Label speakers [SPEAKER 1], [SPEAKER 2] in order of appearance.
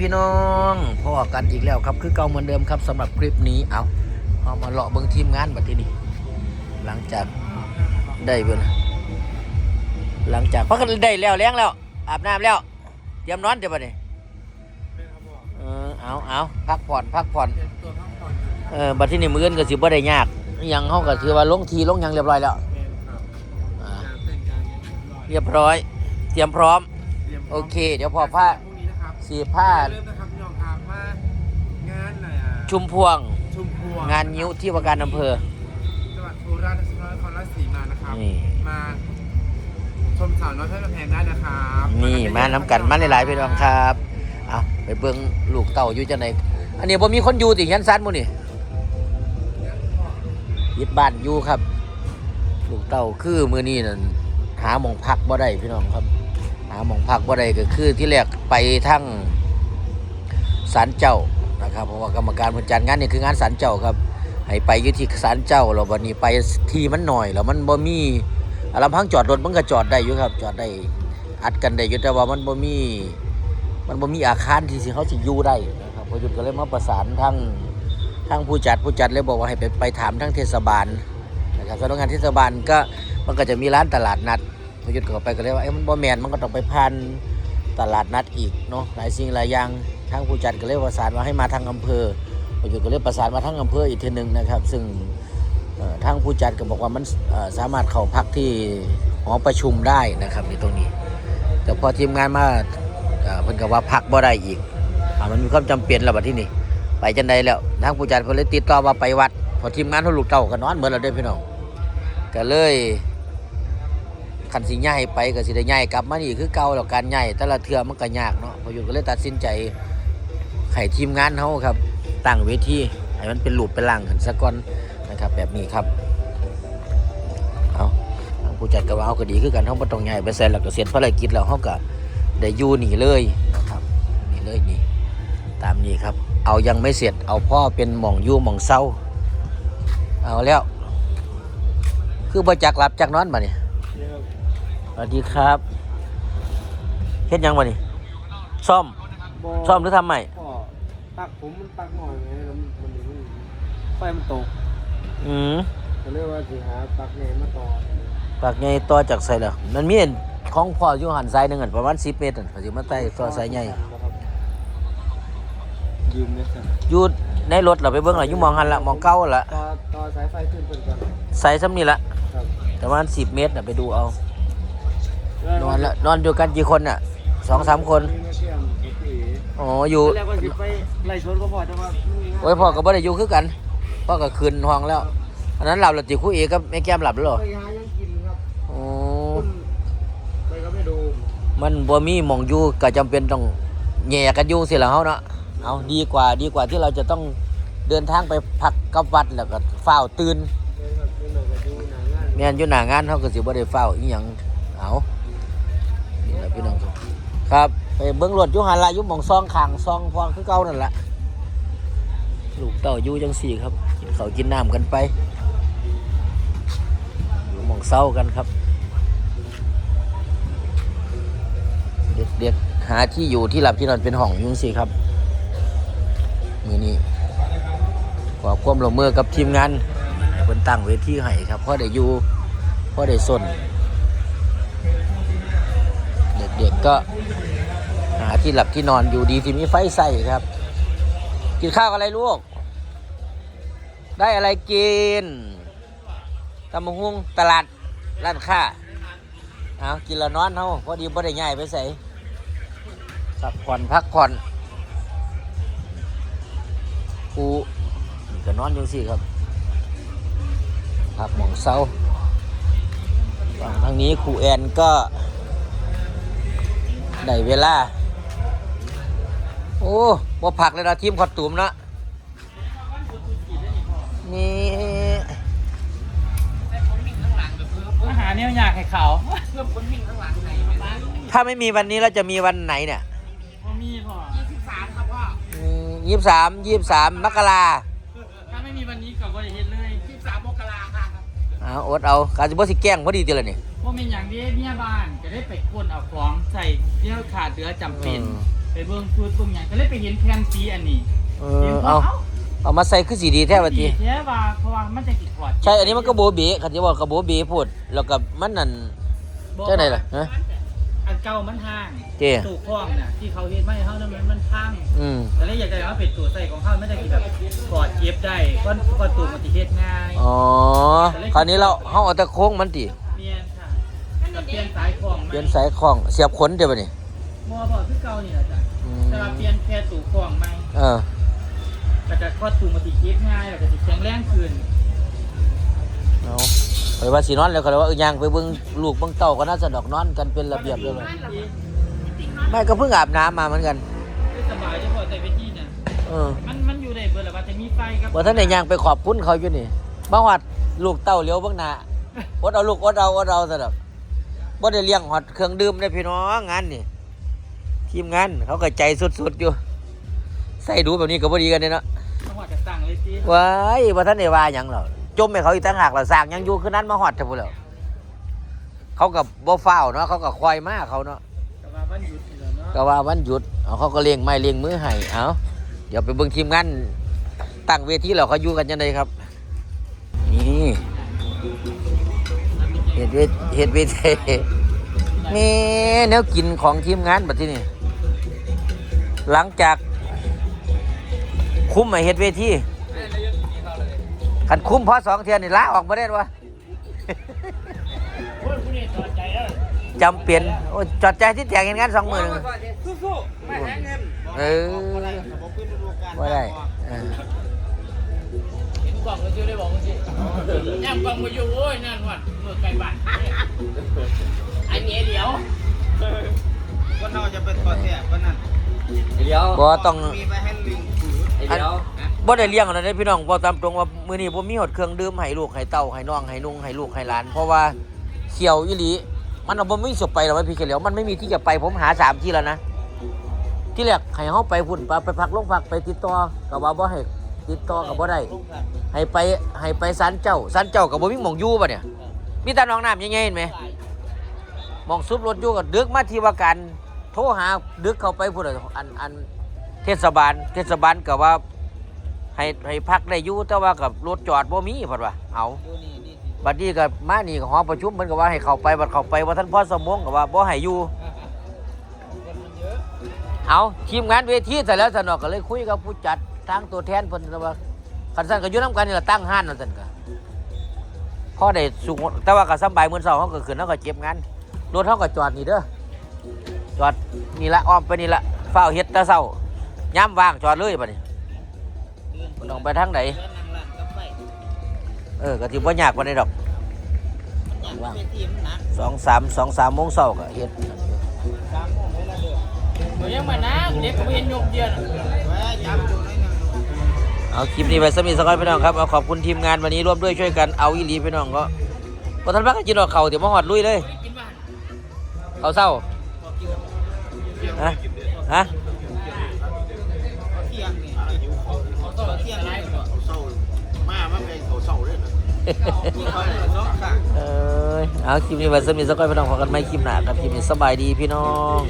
[SPEAKER 1] พี่น้องพ่อกันอีกแล้วครับคือเก่าเหมือนเดิมครับสำหรับคลิปนี้เอาเอามาเลาะเบิ่งทีมงานบัดทีนี้หลังจากได้เบิ่งหลังจากพักกันได้แล้วเลี้ยงแล้ว อาบน้ำแล้วเตรียมนอนเดี๋ยวบัดนี้เออเอาเอาพักผ่อนพักผ่อนเออบัดที่นี่มืออื่นก็สิบ่ได้ยากยังเฮาก็ถือว่าลงทีลงยังเรียบร้อยแล้วเรียบร้อย เตรียมพร้อม โอเค เดี๋ยวพอผ้า สีผ้า
[SPEAKER 2] เริ่มนะครับพี่น้องครับว่างานไหนอะ
[SPEAKER 1] ชุมพวง
[SPEAKER 2] ชุมพวง
[SPEAKER 1] งานนิ้วที่ว่าการอำเภอ
[SPEAKER 2] จังหวัดโคราชนครราชสีมานะครับ
[SPEAKER 1] นี่
[SPEAKER 2] มาชมสาวน้อยเพชรกำแพงได้นะครับ
[SPEAKER 1] นี่มาน้ำกันมาหลายๆพี่น้องครับเอาไปเบิ่งลูกเต่าอยู่จังไหนอันนี้บ่มีคนอยู่ติเฮียนซันหมู่นี่ยึดบ้านอยู่ครับ ลูกเต่าคือมื้อนี้นั่นหาหมองพักบ่ได้พี่น้องครับหาหมองพักบ่ได้ก็คือที่แรกไปทั้งศาลเจ้านะครับเพราะว่ากรรมการเพิ่นจัดงานนี่คืองานศาลเจ้าครับให้ไปยู่ที่ศาลเจ้าแล้ววันนี้ไปที่มันหน่อยแล้วมันบ่มีอลำพังจอดรถมันก็จอดได้อยู่ครับ จอดได้อัดกันได้อยู่แต่ว่ามันบ่มีมันบ่มีอาคารที่สิเขาสิอยู่ได้นะครับพอหยุดก็เลยมาประสานทางทางผู้จัดผู้จัดเลยบอกว่าให้ไปไปถามทางเทศบาลนะครับสำนักงานเทศบาลก็มันก็จะมีร้านตลาดนัด พอหยุดก็ไปก็เลยว่าเอ้มันบ่แมนมันก็ต้องไปผ่านตลาดนัดอีกเนาะหลายสิ่งหลายอย่างทางผู้จัดก็เลยประสานว่าให้มาทางอำเภอพอหยุดก็เลยประสานมาทางอำเภออีกทีหนึ่งนะครับ ซึ่งทางผู้จัดก็บอกว่ามันสามารถเข้าพักที่หอประชุมได้นะครับในตรงนี้ แต่พอทีมงานมาเพิ่นก็ว่าพักบ่ได้อีกอมันมีความจำเป็นแล้วบัดที่นี่ไปจังใดแล้วทางผู้จัดเพิ่นเลยติดต่อว่าไปวัด พอทีมงานเฮาลูกเต้าก็นอนเหมือนเราเด้พี่น้องก็เลย คันสิย้ายไปก็สิได้ย้ายกลับมานี่คือเก่าแล้วการย้ายแต่ละเทือมันก็ยากเนาะพออยู่ก็เลยตัดสินใจให้ทีมงานเฮาครับตั้งเวทีให้มันเป็นรูปเป็นร่างขึ้นซะก่อนนะครับ แบบนี้ครับเอาผู้จัดก็ว่าเอาก็ดีคือกันเฮาบ่ต้องย้ายไปใส่แล้วก็เสร็จภารกิจแล้วเฮาก็ได้อยู่นี่เลยนะครับนี่เลยนี่ตามนี้ครับ เอายังไม่เสร็จเอาพ่อเป็นหม่องยู่หม่องเศร้าเอาแล้ว คือบ่จักหลับจักนอนบ่เนี่ย สวัสดีครับเฮ็ดหยังบ่นี่ซ่อมซ่อมหรือทำใหม่
[SPEAKER 2] ก็ตักผมมันตักหน่อยไงแล้วมันมันมันไฟมันตก
[SPEAKER 1] อืม
[SPEAKER 2] ก็เลยว่าสิหาตักแหนมาต่อ
[SPEAKER 1] ปากใหญ่ต่อจากไสแล้วมันมีอันของพ่ออยู่หันไซนึงอันประมาณ10เมตรอันพอสิมาใต้ต่อไซใหญ่
[SPEAKER 2] ยืมเนี่ยสิ
[SPEAKER 1] อยู่ในรถเราไปเบิ่งล่ะอยู่หมองหันละหมองเก่าละ
[SPEAKER 2] ต่อต่อสายไฟขึ้นเพิ่นก่อน
[SPEAKER 1] ไซซ้ำนี่ละ
[SPEAKER 2] ครับ
[SPEAKER 1] ประมาณ10เมตรน่ะไปดูเอา นอนละนอนอยู่กันกี่คนน่ะสองสามคน
[SPEAKER 2] มีมาเชื่อมกับพี่
[SPEAKER 1] อ๋ออยู่
[SPEAKER 2] เแล้วว่าสิไปไล่ชนก็พอแต่ว่า
[SPEAKER 1] โอ้ยพ่อก็บ่ได้อยู่คือกันพ่อก็คืนห้องแล้วอันนั้นหลับแล้วติครู่เอกับแม่แก้มหลับแล้วเหรอ
[SPEAKER 2] ไปหายังกินครับ
[SPEAKER 1] โอ้
[SPEAKER 2] คุณไปก็ไม่ดู
[SPEAKER 1] มันบ่มีหมองอยู่ก็จำเป็นต้องแย่กันอยู่สิล่ะเฮาเนาะเอาดีกว่าดีกว่าที่เราจะต้องเดินทางไปพักกับวัดแล้วก็เฝ้าวตื่น
[SPEAKER 2] เลยครับเป็นหน่อยก็ดูหนังงาน
[SPEAKER 1] แม่นอยู่หน้างานเฮาก็สิบ่ได้เฝ้าวอีหยังเอานี่ล่ะ พี่น้องครับครับไปเบิ่งรถอยู่หันละยู่หมองซองขางซองพองคือเก่านั่นล่ะลูกเต่าอยู่จังสี่ครับกินเขากินน้ำกันไปอยู่หมองเศร้ากันครับ เด็กๆหาที่อยู่ที่หลับที่นอนเป็นห้องยุ่งสี่ครับมือนี้ขอความร่วมมือกับทีมงานเพิ่นตั้งเวทีให้ครับเพราะได้อยู่เพราะได้สน ด็กๆก็หาที่หลับที่นอนอยู่ดีที่มีไฟใส่ครับ กินข้าวอะไรลูก ได้อะไรกินตำมะฮุงตลาดร้านค้าเอากินแล้วนอนเฮาพอดีบ่ได้ง่ายไปใส่พักผ่อนพักผ่อนครูก็นอนยังสี่ครับพักหมองเศร้าฝั่งทางนี้ครูแอนก็ ได้เวลา โอ้บ่ผักเลยนะทีมขอดตุ่มเนาะนี่
[SPEAKER 3] อาหารเนี่ยอยากให้เขา
[SPEAKER 1] ถ้าไม่มีวันนี้แล้วจะมีวันไหนเนี่ย
[SPEAKER 3] ว่ามีพอ
[SPEAKER 1] ยี่สามยี่สามมกรา
[SPEAKER 3] ถ้าไม่มีวันนี้ก็บ่ได้เฮ็ดเลยที่สามมกราค่ะ
[SPEAKER 1] เอาอดเอาการจะบ่สิแกล้งพอดีตีละนี่
[SPEAKER 3] ว่าเป็นอย่างที่เนี่ยบ้านจะได้ไปกวนเอาของใส่เที่ยวขาดเหลือจำเป็น
[SPEAKER 1] อืม
[SPEAKER 3] ไปเบิ่งชุดเบิ่งหยังก็เลยไปเห็นแผ่นสีอันนี้
[SPEAKER 1] เออเอาเอามาใส่คือสีดีแท้บัด
[SPEAKER 3] ดี
[SPEAKER 1] นี้
[SPEAKER 3] แท้ว่าเพราะว่ามันจะกิดขวด
[SPEAKER 1] ใช่อันนี้มันก็โบเบคันที่ว่าก็โบเบพูดแล้วก็มันนั่นเจ้าไหนล่ะฮะ
[SPEAKER 3] อันเก่ามันห่าง
[SPEAKER 1] เจ้
[SPEAKER 3] ตู้คล้องน่ะที่เขาเฮ็ดมาให้เฮานั้นมันมันพัง
[SPEAKER 1] อืม
[SPEAKER 3] แต่เลยอยากจะว่าเป็นตัวใส่ของเฮามันจะกินแบบกอดเก็บได้เพราะเพราะตู้มันสิเฮ็ดง่าย
[SPEAKER 1] อ๋อคราวนี้เราเฮาเอาแต่โค้งมันติ
[SPEAKER 3] เมียนค่ะ ก็เปลี่ยนสายคล้อง
[SPEAKER 1] เปลี่ยนสายคล้องเสียบขนเดี๋ยวบัดนี้
[SPEAKER 3] บ่บ่คือเก่านี่แหละจ้ะ
[SPEAKER 1] อืม
[SPEAKER 3] แต่ว่าเปลี่ยนแค่ตู้คล้องใหม่
[SPEAKER 1] เออ
[SPEAKER 3] แล้วก็ข้อตู้มันสิเก็บง่ายแล้วก็สิแข็งแรงขึ้น
[SPEAKER 1] เอาไปว่าสินอนแล้วก็เลยว่าเออย่างไปเบิ่งลูกเบิ่งเต้าก็น่าจะดอกนอนกันเป็นระเบียบเลยไม่ก็เพิ่งอาบน้ำมาเหมือนกัน
[SPEAKER 3] สบายเฉพาะแต่เวทีน่ะ
[SPEAKER 1] เออ
[SPEAKER 3] มันมันอยู่ในเบอร์ละว่าจะมีไฟกับ
[SPEAKER 1] ว่าท่านไหนย่างไปขอบคุณเขาอยู่นี่บ้าวัดลูกเต้าเลี้ยวเบ้างหน้าอดเอาลูกอดเอาอดเอาซะดอก บ่ได้เลี้ยงหอดเครื่องดื่มได้พี่น้องงานนี่ทีมงานเขาก็ใจสุดๆอยู่ ใส่ดูแบบนี้ก็บ่ดีกันเนี่ยเนาะ
[SPEAKER 3] จังหวัดกระสังเลยสิ
[SPEAKER 1] ว้ายว่าท่านได้ว่าหยังหรอจมให้เขาอีกต่างหากเราสร้างหยังอยู่คือนั้นมาหอดเถอะพุ่นแล้วเขากับบ่ฟ้าวเนาะเขาก็ควายมาเขาเนาะ
[SPEAKER 3] แต่ว่าวันหยุดนี่แหละเนาะ
[SPEAKER 1] ก็ว่าวันหยุดเอาเขาก็เลี้ยงไม้เลี้ยงมือให้เอาเดี๋ยวไปเบิ่งทีมงานตั้งเวทีแล้วเขาอยู่กันยังไงครับ นี่ เห็ดเวทเห็ดเวทนี่แนวกินของทีมงานแบบที่นี่ หลังจากคุ้มไอเห็ดเวทีขันคุ้มเพราะสองเทียนนี่ลาออกมาได้วะจำเป็นโอ้ยจอดใจที่แตกเห็นงานสองหมื่น
[SPEAKER 2] สู้ๆไม่แห้งเงิน
[SPEAKER 1] เออว่าได้ เออ
[SPEAKER 3] เห็นกล่องก็ชื่อได้บอกว่าสิย่างกล่องมาอยู่โอ้ยนั่นวัดเมื่อไกลบ้านอันนี้เดี๋ยว
[SPEAKER 2] วันเราจะเป็นตัวเสียวันนั้น
[SPEAKER 4] เดี๋ยว
[SPEAKER 1] บ่ต้อง
[SPEAKER 2] มีไปให้ลิงถือ
[SPEAKER 4] เดี๋ยว
[SPEAKER 1] บ่ได้เลี้ยงอะไรพี่น้องบ่ตามตรงว่ามื้อนี้บ่มีหดเครื่องดื่มให้ลูกให้เต้าให้น้องให้นุ่งให้ลูกให้หลาน เพราะว่าเขียวอีหลีมันเอาบ่มีสิไปหรอกว่าพี่เขียวมันไม่มีที่จะไปผมหาสามที่แล้วนะที่แรกให้เฮาไปพุ่นไปไปพักโรงพักไปติดต่อก็ว่าบ่ให้ ติดต่อก็บ่ได้ให้ไปให้ไปศาลเจ้าศาลเจ้าก็บ่มีหมองอยู่บัดเนี่ย มีแต่หน้องน้ำใหญ่ๆเห็นไหมมองซุบรถอยู่ก็ดึกมาที่ว่าการโทรหาดึกเข้าไปพุ่นน่ะอันอันเทศบาล เทศบาลก็ว่าให้ให้พักได้อยู่แต่ว่ากับรถจอดบ่มีพิ่นว่าเอาบัดนี้ก็มานี่ก็หอประชุมมันก็ว่าให้เข้าไปบัดเข้าไปว่าท่านพ่อสมงก็ว่าบ่ให้อยู่เอาทีมงานเวทีเสร็จแล้วสนอกก็เลยคุยกับผู้จัด ทางตัวแทนเพิ่นว่าคันซั่นก็อยู่นํกันนี่ล่ะตั้งห้านนั่นซั่นก็พอได้สุกแต่ว่าก็สำบายมื้อเช้าเฮาก็ขึ้นเฮาก็เก็บงานรถเฮาก็จอดนี่เด้อจอดนี่ละอ้อมไปนี่ละเฝ้าเฮ็ดแต่เช้ายามว่างจอดเลยบัดนี้บ่ต้องไปทางไหนเออก็ถือว่ายากกว่านี้ดอกว่างสองสามสองสามโมงเช้าก็เฮ็ด
[SPEAKER 3] เดี๋ยวยังมานะเด็กผมเห็นยกเดียวน่ะ
[SPEAKER 1] เอาคลิปนี้ไปสมีสกอยพี่น้องครับเอาขอบคุณทีมงานวันนี้ร่วมด้วยช่วยกันเอาอีหลีพี่น้องก็พอท่านพักก็กินดอกเข่าเดี๋ยวมาหอดลุยเลยเขาเศร้าฮะฮะ
[SPEAKER 2] เฮ้ยเอาง
[SPEAKER 1] เอเอาคลิปนี้ไปสมีสกอยพี่น้องขอกันไม่คลิปหนาครับคลิปนี้สบายดีพี่น้อง